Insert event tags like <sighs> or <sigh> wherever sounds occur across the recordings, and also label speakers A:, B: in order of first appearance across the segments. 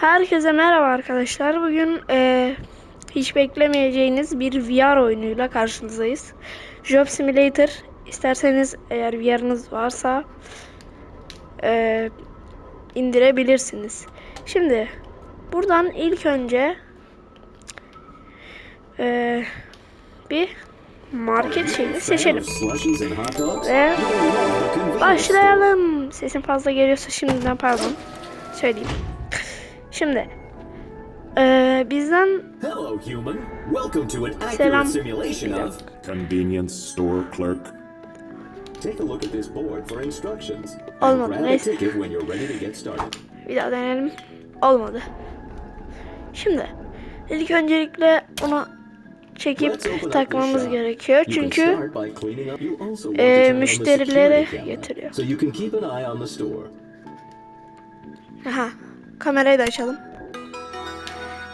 A: Herkese merhaba arkadaşlar. Bugün eee, hiç beklemeyeceğiniz bir VR oyunuyla karşınızdayız. Job Simulator. İsterseniz eğer VR'ınız varsa eee, indirebilirsiniz. Şimdi buradan ilk önce eee, bir market şeyini seçelim. Ve başlayalım. Sesim fazla geliyorsa şimdiden pardon. Söyleyeyim. Şimdi eee, bizden.
B: Hello, human. Welcome to an accurate
A: Selam.
B: simulation of.
C: Convenience store clerk.
B: Take a look at this board for instructions.
A: Olmadı, neyse. bir daha deneyelim. Olmadı. Şimdi ilk öncelikle onu çekip takmamız gerekiyor. Çünkü
B: security camera,
A: getiriyor. Aha, kamerayı da açalım.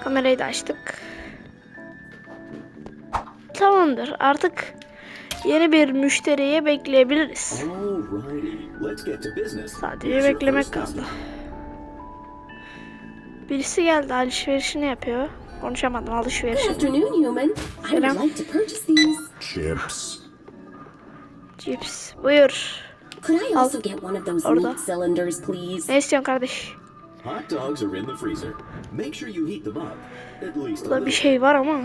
A: Kamerayı da açtık. Tamamdır. Artık yeni bir müşteriye bekleyebiliriz. Sadece beklemek kaldı. Birisi geldi alışverişini yapıyor. Konuşamadım.
D: I
A: Selam.
C: Chips.
A: Cips. Buyur.
D: Could I also get one of those
A: Orada.
D: meat cylinders, please?
A: Ne istiyorsun kardeş?
B: Hot dogs are in the freezer. Make sure you heat them up. At least
A: Burada bir şey var ama.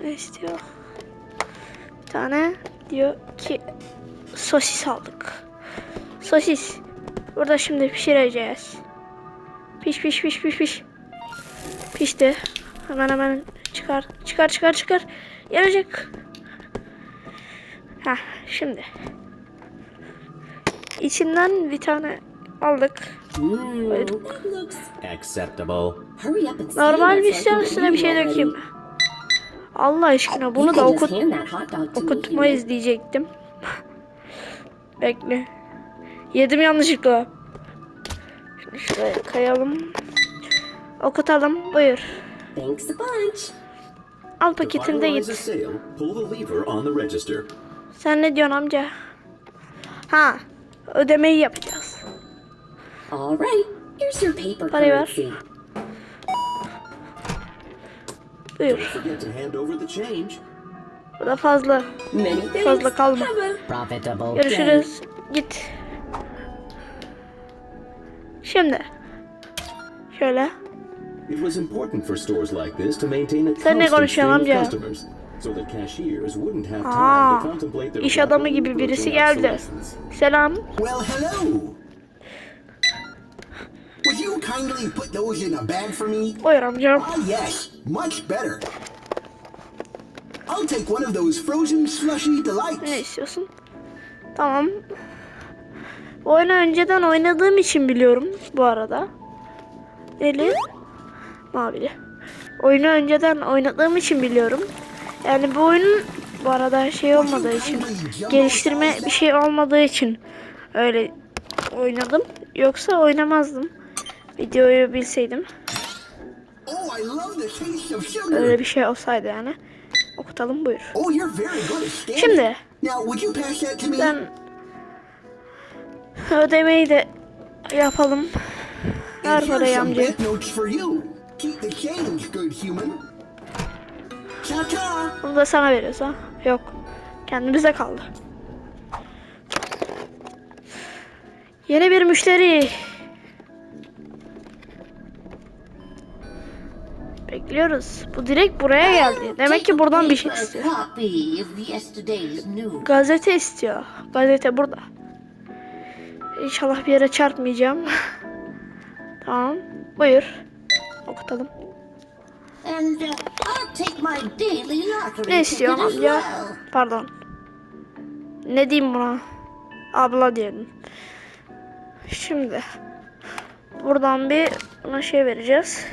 A: Ne istiyor? Bir tane diyor ki sosis aldık. Sosis. Burada şimdi pişireceğiz. Piş piş piş piş piş. Pişti. Hemen hemen çıkar. Çıkar çıkar çıkar. Yanacak. Ha şimdi. İçinden bir tane aldık.
D: Looks.
B: Acceptable.
A: Normal bir şey üstüne bir şey dökeyim. Allah aşkına bunu da okut okutmayız diyecektim. Bekle. Yedim yanlışlıkla. Şimdi şuraya kayalım. Okutalım. Buyur.
D: Thanks a bunch.
A: Al
B: finalize a
A: git. Sen ne diyorsun amca? Ha. Ödemeyi yapacağız.
D: All right. Here's your paper
A: Parayı ver.
D: currency.
A: Buyur.
B: Don't forget to hand over the change.
A: Bu da fazla.
D: Many thanks.
A: Fazla kalma.
D: Have a profitable day.
A: Görüşürüz. Git. Şimdi. Şöyle.
B: It was important for stores like this to maintain a
A: Sen ne
B: constant
A: konuşuyorsun
B: stream of
A: amca?
B: customers, so that cashiers wouldn't have time
A: Aa,
B: to contemplate their
A: iş adamı gibi birisi geldi. Selam.
E: Well, hello. Kindly put those in a bag for me?
A: Buyur amcam.
E: Ah, yes, much better. I'll take one of those frozen slushy delights.
A: Ne istiyorsun? Tamam. Oyunu önceden oynadığım için biliyorum bu arada. Neli? Mavili. Oyunu önceden oynadığım için biliyorum. Yani bu oyunun bu arada şey olmadığı için geliştirme bir şey olmadığı için öyle oynadım. Yoksa oynamazdım. Videoyu bilseydim.
E: Oh.
A: Öyle bir şey olsaydı yani. Okutalım buyur.
E: Oh.
A: Şimdi ben ödemeyi de yapalım. Ver parayı amca. Bunu da sana veriyoruz ha. Yok. Kendimize kaldı. Yeni bir müşteri. Bekliyoruz. Bu direkt buraya geldi. Demek ki buradan bir şey istiyor. Gazete istiyor. Gazete burada. İnşallah bir yere çarpmayacağım. <laughs> tamam. Buyur. Okutalım.
F: Uh,
A: Ne
F: as
A: amca? Pardon. Ne diyeyim buna? Abla diyelim. Şimdi buradan bir buna şey vereceğiz.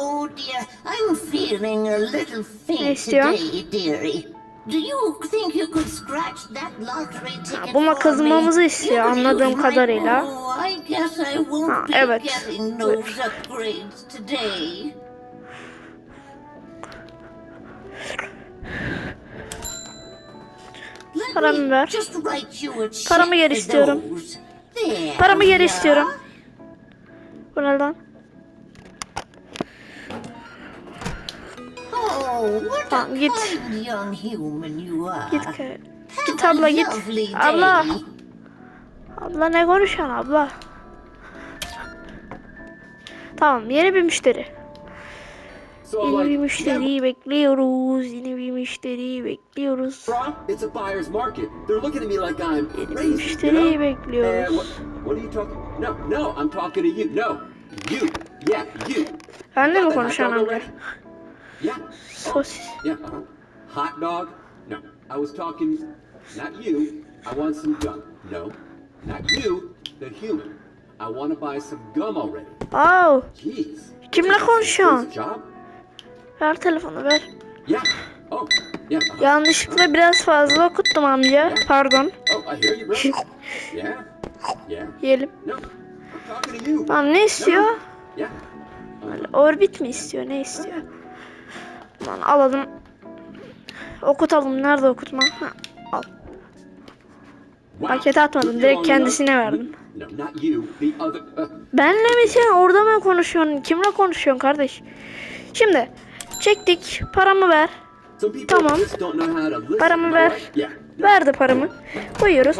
F: Oh dear, I'm feeling a little faint today, dearie. Do you think you could scratch that lottery ticket
A: bununla
F: for
A: kazımamızı istiyor anladığım kadarıyla. Ha, evet. Paramı ver. Paramı geri istiyorum. Paramı geri istiyorum. Bu ne lan? Tamam, git. Git Git abla git. Abla. Abla ne konuşuyorsun abla? Tamam yeni bir müşteri. Yeni bir müşteriyi bekliyoruz. Yeni bir müşteriyi bekliyoruz. Yeni bir müşteriyi bekliyoruz.
B: what are you talking? No, no, I'm talking to you. No, you. Yeah, you.
A: Ben de mi
B: dog
A: amca?
B: Yeah.
A: Sosis.
B: Yeah. Uh-huh. Hot dog? No. I was talking, not you. I want some gum. No, not you. The human. I want to buy some gum already.
A: Au.
B: Jeez.
A: Kimle konuşuyorsun? Ver telefonu ver.
B: Yeah. Oh. Yeah. uh-huh.
A: Yanlışlıkla biraz fazla okuttum amca. Pardon.
B: Oh, I hear you, bro. yeah. Yeah.
A: Yiyelim.
B: No.
A: Tamam ne istiyor?
B: Yeah.
A: Orbit mi istiyor? Ne istiyor? Lan alalım. Okutalım. Nerede okutma? Ha, al. Pakete atmadım, direkt kendisine verdim. Benle mi sen orada mı konuşuyorsun? Kimle konuşuyorsun kardeş? Şimdi çektik. Paramı ver. Tamam. Paramı ver. Verdi paramı. Koyuyoruz.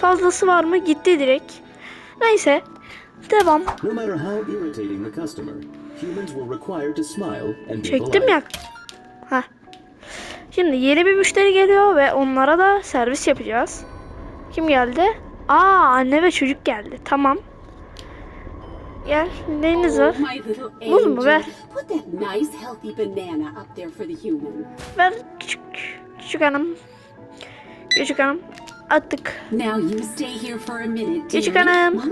A: Fazlası var mı? Gitti direkt. Neyse. Devam.
B: No matter how irritating the customer, humans were required to smile and be
A: Çektim ya. Ha. Şimdi yeni bir müşteri geliyor ve onlara da servis yapacağız. Kim geldi? Aa anne ve çocuk geldi. Tamam. Gel. Neyiniz var?
G: Oh, little
A: Muz mu? Ver.
G: Put that nice healthy banana up there for the human.
A: Ver küçük. Küçük hanım. Küçük hanım. Attık. Küçük hanım.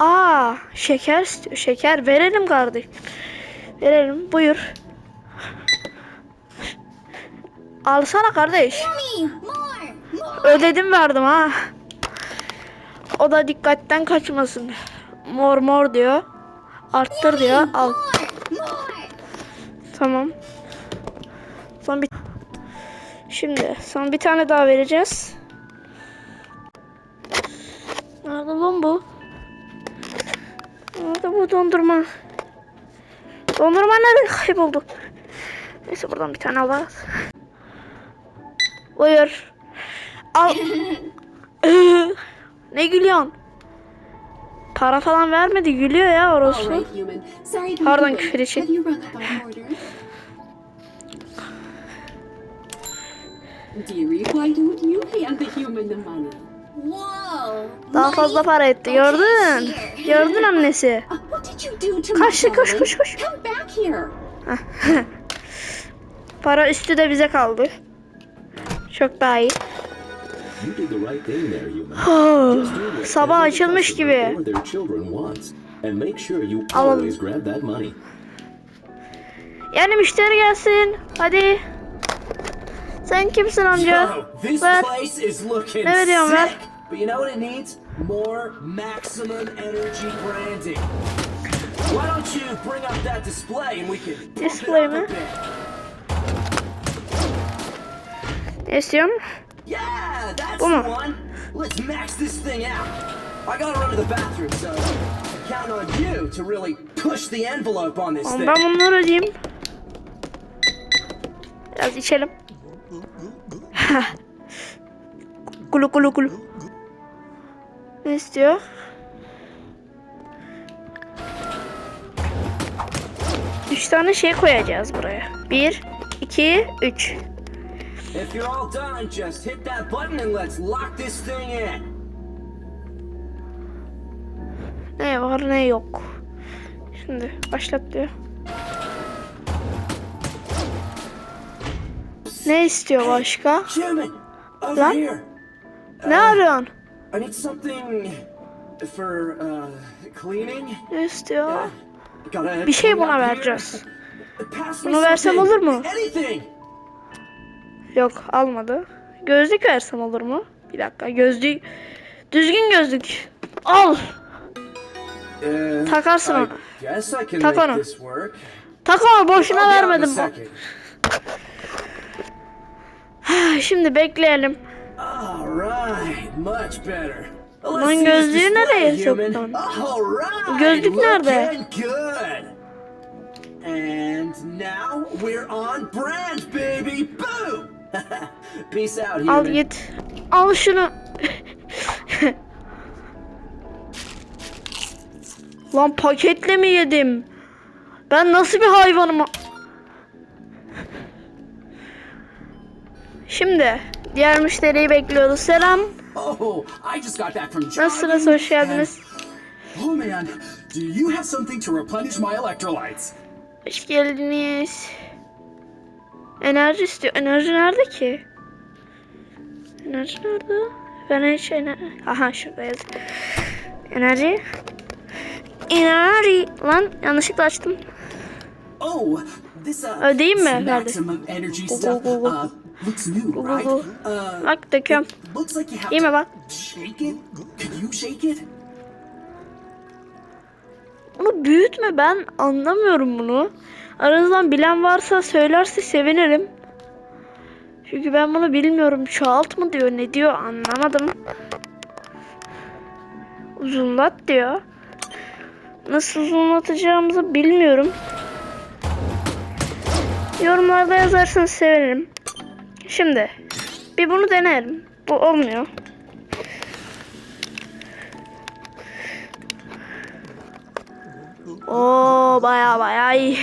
A: Aa şeker istiyor. Şeker verelim kardeş. Verelim. Buyur. Alsana kardeş. Ödedim verdim ha. O da dikkatten kaçmasın. Mor mor diyor. Arttır diyor. Al. Tamam. Son bir Şimdi son bir tane daha vereceğiz. Nerede lan bu? Nerede bu dondurma? Dondurma nerede kayboldu? Neyse buradan bir tane alırız. Buyur. Al. Iı, <laughs> ne gülüyorsun? Para falan vermedi gülüyor ya orası. Pardon, küfür için.
G: Have you don't you hand the human the money?
F: Whoa.
A: Daha fazla para etti gördün. Gördün annesi. <laughs> Kaçtı,
G: my
A: koş, koş, koş.
G: Here. <laughs>
A: Para üstü de bize kaldı. Çok daha iyi. <sighs> Sabah açılmış gibi. Alalım. Yani müşteri gelsin. Hadi. Sen kimsin amca? Ver. Ne veriyorsun, ver.
H: But you know what it needs? More maximum energy branding. Why don't you bring up that display and we can
A: Display mi? Ne istiyorsun?
H: Yeah, that's
A: on.
H: the one. Let's max this thing out. I gotta run to the bathroom, so I'm counting on you to really push the envelope on this thing.
A: ben bunları ödeyeyim. Biraz içelim. Kulu kulu kulu. Ne istiyor? Üç tane şey koyacağız buraya. Bir, iki, üç.
H: If you're all done, just hit that button and let's lock this thing in.
A: Ne var ne yok. Şimdi başlat diyor. Ne istiyor başka? Lan? Ne arıyorsun?
H: I need something for uh, cleaning.
A: Ne istiyor? Bir şey buna vereceğiz. Bunu versem olur mu? Yok almadı. Gözlük versem olur mu? Bir dakika gözlük. Düzgün gözlük. Al.
H: Uh,
A: Takarsın onu. Tak onu. Tak ama boşuna vermedim.
H: Second.
A: Şimdi bekleyelim. Lan gözlüğü nereye soktun? Gözlük nerede?
H: And now we're on brand, baby. Boom. <laughs> Peace out, human.
A: Al git. Al şunu. Lan paketle mi yedim? Ben nasıl bir hayvanım? Şimdi diğer müşteriyi bekliyoruz. Selam.
E: Oh, I just got back from
A: Nasılsınız? Hoş geldiniz.
E: Oh man, do you have something to replenish my electrolytes?
A: Hoş geldiniz. Enerji istiyor. Enerji nerede ki? Enerji nerede? Ben hiç enerji... Aha şurada yazıyor. Enerji. Enerji. Lan yanlışlıkla açtım.
E: Oh, this uh,
A: Ödeyeyim mi? Nerede?
E: maximum energy
A: Go,
E: Google.
A: Bak döküyorum. İyi mi bak? Bunu büyütme ben anlamıyorum bunu. Aranızdan bilen varsa söylerse sevinirim. Çünkü ben bunu bilmiyorum. Çoğalt mı diyor ne diyor anlamadım. Uzunlat diyor. Nasıl uzunlatacağımızı bilmiyorum. Yorumlarda yazarsanız sevinirim. Şimdi bir bunu deneyelim. Bu olmuyor. Oo baya baya iyi.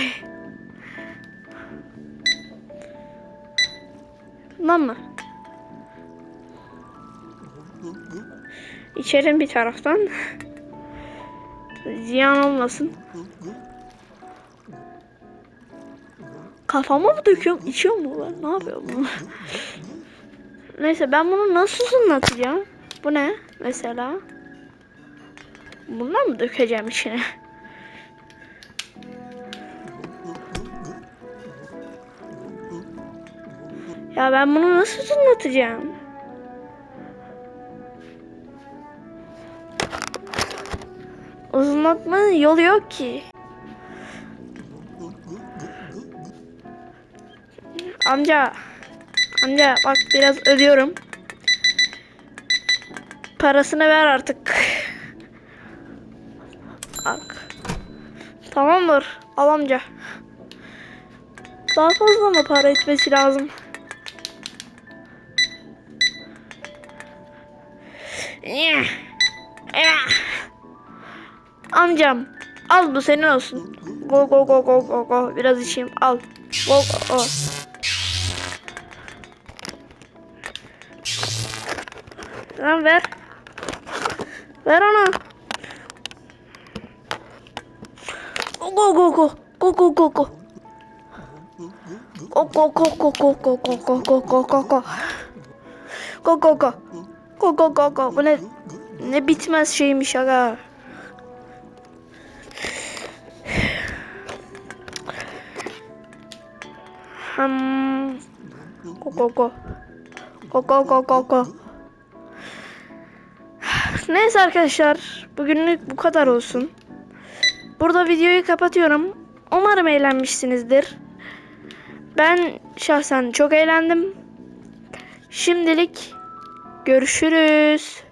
A: Tamam mı? İçerim bir taraftan. Ziyan olmasın. Kafama mı döküyorum? İçiyor mu ben? Ne yapıyorum? bunu? Neyse ben bunu nasıl uzunlatacağım? Bu ne? Mesela. Bundan mı dökeceğim içine? Ya ben bunu nasıl uzunlatacağım? Uzunlatmanın yolu yok ki. Amca. Amca bak biraz ödüyorum. Parasını ver artık. Bak. Tamamdır. Al amca. Daha fazla mı para etmesi lazım? Amcam al bu senin olsun. Go go go go go go biraz içeyim al. Go go. go. Tamam ver. Ver ona. Go go go go go go go. Go go go go go go go go go go go go. Go go go. Go go go go. Bu ne? Ne bitmez şeymiş aga. Hmm. Go go go. Go go go go go. Neyse arkadaşlar. Bugünlük bu kadar olsun. Burada videoyu kapatıyorum. Umarım eğlenmişsinizdir. Ben şahsen çok eğlendim. Şimdilik görüşürüz.